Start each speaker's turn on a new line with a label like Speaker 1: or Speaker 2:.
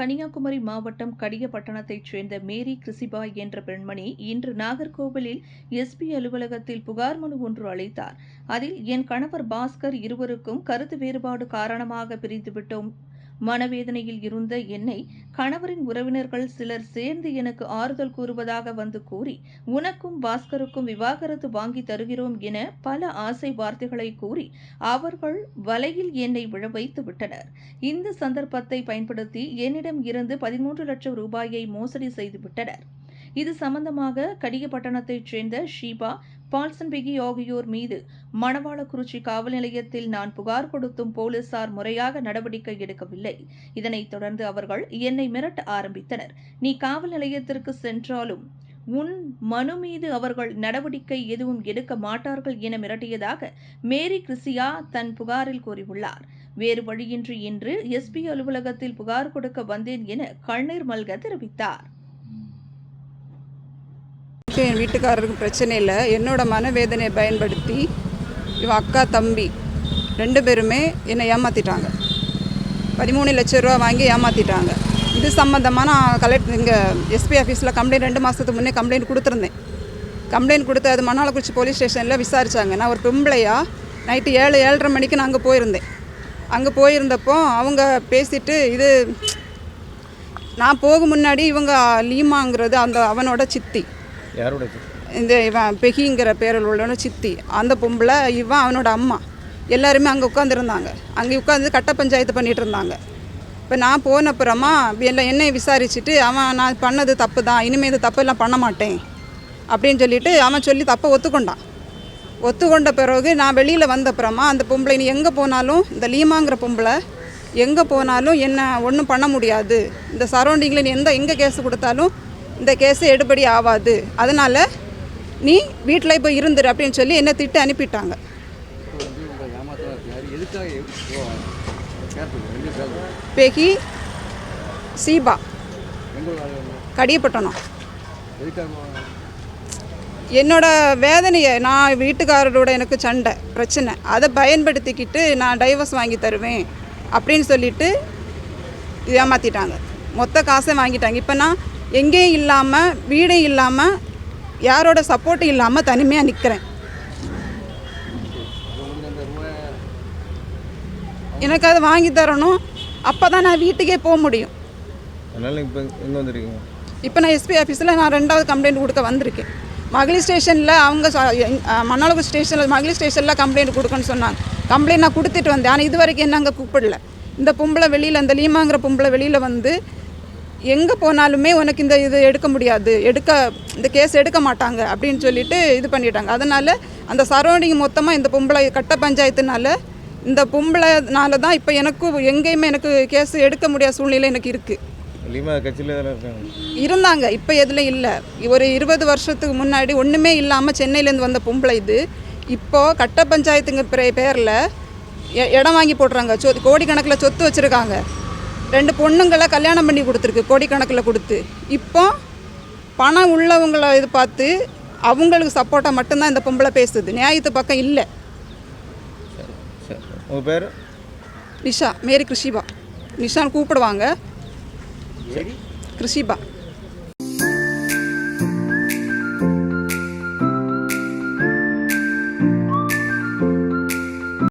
Speaker 1: கன்னியாகுமரி மாவட்டம் கடியப்பட்டணத்தைச் சேர்ந்த மேரி கிறிசிபாய் என்ற பெண்மணி இன்று நாகர்கோவிலில் எஸ்பி அலுவலகத்தில் புகார் மனு ஒன்று அளித்தார். அதில் என் கணவர் பாஸ்கர் இருவருக்கும் கருத்து வேறுபாடு காரணமாக பிரிந்துவிட்டோம். மனவேதனையில் இருந்த என்னை கணவரின் உறவினர்கள் சிலர் சேர்ந்து எனக்கு ஆறுதல் கூறுவதாக வந்து கூறி உனக்கும் பாஸ்கருக்கும் விவாகரத்து வாங்கி தருகிறோம் என பல ஆசை வார்த்தைகளை கூறி அவர்கள் வலையில் என்னை விழ வைத்து விட்டனர். இந்த சந்தர்ப்பத்தை பயன்படுத்தி என்னிடம் இருந்து பதிமூன்று லட்சம் ரூபாயை மோசடி செய்து விட்டனர். இது சம்பந்தமாக கடிகப்பட்டணத்தைச் சேர்ந்த ஷீபா பால்சன்பிகி ஆகியோர் மீது மணவாளக்குறிச்சி காவல் நிலையத்தில் நான் புகார் கொடுத்தும் போலீசார் முறையாக நடவடிக்கை எடுக்கவில்லை. இதனைத் தொடர்ந்து அவர்கள் என்னை மிரட்ட ஆரம்பித்தனர். நீ காவல் நிலையத்திற்கு சென்றாலும் உன் மனு மீது அவர்கள் நடவடிக்கை எதுவும் எடுக்க மாட்டார்கள் என மிரட்டியதாக மேரி கிறிசியா தன் புகாரில் கூறியுள்ளார். வேறு வழியின்றி இன்று எஸ்பி அலுவலகத்தில் புகார் கொடுக்க வந்தேன் என கண்ணீர் மல்க தெரிவித்தார்.
Speaker 2: எனக்கும் என் வீட்டுக்காரருக்கு பிரச்சனை இல்லை. என்னோட மனவேதனையை பயன்படுத்தி இவன் அக்கா தம்பி ரெண்டு பேருமே என்னை ஏமாற்றிட்டாங்க பதிமூணு லட்ச ரூபா வாங்கி ஏமாற்றிட்டாங்க இது சம்மந்தமாக நான் கலெக்ட் இங்கே எஸ்பி ஆஃபீஸில் கம்ப்ளைண்ட் ரெண்டு மாதத்துக்கு முன்னே கம்ப்ளைண்ட் கொடுத்துருந்தேன். கம்ப்ளைண்ட் கொடுத்து அது மணாலக்குறிச்சி போலீஸ் ஸ்டேஷனில் விசாரித்தாங்க நான் ஒரு பெம்பளையா நைட்டு ஏழு ஏழரை மணிக்கு நான் அங்கே போயிருந்தேன். அங்கே போயிருந்தப்போ அவங்க பேசிட்டு இது நான் போக முன்னாடி இவங்க லீமாங்கிறது அந்த அவனோட சித்தி. இந்த இவன் பெகிங்கிற பேரில் உள்ளவன சித்தி. அந்த பொம்பளை இவன் அவனோட அம்மா. எல்லாருமே அங்கே உட்காந்துருந்தாங்க அங்கே உட்காந்து கட்ட பஞ்சாயத்து பண்ணிட்டு இருந்தாங்க இப்போ நான் போன அப்புறமா எல்லாம் என்னை விசாரிச்சுட்டு அவன் நான் பண்ணது தப்பு தான் இனிமேல் இது தப்பெல்லாம் பண்ண மாட்டேன். அப்படின்னு சொல்லிட்டு அவன் சொல்லி தப்பை ஒத்துக்கொண்டான். ஒத்துக்கொண்ட பிறகு நான் வெளியில் வந்த அப்புறமா அந்த பொம்பளை நீ எங்கே போனாலும் இந்த லீமாங்கிற பொம்பளை எங்கே போனாலும் என்ன ஒன்றும் பண்ண முடியாது. இந்த சரௌண்டிங்கில் நீ எந்த எங்கே கேஸ் கொடுத்தாலும் இந்த கேஸு எடுபடி ஆகாது அதனால் நீ வீட்டில் இப்போ இருந்துரு அப்படின்னு சொல்லி என்னை திட்டு அனுப்பிட்டாங்க. பெகி சீபா. கடியப்பட்டணும் என்னோட வேதனையை நான் வீட்டுக்காரரோட எனக்கு சண்டை பிரச்சனை. அதை பயன்படுத்திக்கிட்டு நான் டைவர்ஸ் வாங்கி தருவேன் அப்படின்னு சொல்லிட்டு ஏமாற்றிட்டாங்க மொத்த காசை வாங்கிட்டாங்க. இப்போ நான் எங்கேயும் இல்லாமல் வீடே இல்லாமல் யாரோட சப்போர்ட்டும் இல்லாமல் தனிமையாக நிற்கிறேன் எனக்கு அதை வாங்கி தரணும். அப்போ தான் நான் வீட்டுக்கே போக முடியும்.
Speaker 3: இப்போ எங்கே வந்திருக்கீங்க?
Speaker 2: இப்போ நான் எஸ்பி ஆஃபீஸில் நான் ரெண்டாவது கம்ப்ளைண்ட் கொடுக்க வந்திருக்கேன். மகளிர் ஸ்டேஷனில் அவங்க மணாலகுர் ஸ்டேஷனில் மகளிர் ஸ்டேஷனில் கம்ப்ளைண்ட் கொடுக்கணும்னு சொன்னாங்க. கம்ப்ளைண்ட் நான் கொடுத்துட்டு வந்தேன். ஆனால் இது வரைக்கும் என்ன அங்கே கூப்பிடல. இந்த பொம்பளை வெளியில் அந்த லீமாங்கிற பொம்பளை வெளியில் வந்து எங்கே போனாலுமே உனக்கு இந்த இது எடுக்க முடியாது. எடுக்க இந்த கேஸ் எடுக்க மாட்டாங்க அப்படின்னு சொல்லிட்டு இது பண்ணிட்டாங்க. அதனால் அந்த சரௌண்டிங் மொத்தமாக இந்த பொம்பளை கட்ட பஞ்சாயத்துனால இந்த பொம்பளைனால தான் இப்போ எனக்கும் எங்கேயுமே எனக்கு கேஸ் எடுக்க முடியாத சூழ்நிலை எனக்கு இருக்குது இருந்தாங்க. இப்போ எதுவும் இல்லை. ஒரு இருபது வருஷத்துக்கு முன்னாடி ஒன்றுமே இல்லாமல் சென்னையிலேருந்து வந்த பொம்பளை இது. இப்போது கட்ட பஞ்சாயத்துங்க பே- பேரில் இடம் வாங்கி போடுறாங்க. சொ கோடிக்கணக்கில் சொத்து வச்சுருக்காங்க. ரெண்டு பொண்ணுங்களை கல்யாணம் பண்ணி கொடுத்துருக்கு கோடிக்கணக்கில் கொடுத்து. இப்போ பணம் உள்ளவங்களை இது பார்த்து அவங்களுக்கு சப்போர்ட்டாக மட்டும்தான் இந்த பொம்பளை பேசுது. நியாயத்து பக்கம் இல்லை.
Speaker 3: உங்கள் பேர்?
Speaker 2: நிஷா மேரி கிருஷிபா. நிஷான்னு கூப்பிடுவாங்க. கிருஷிபா.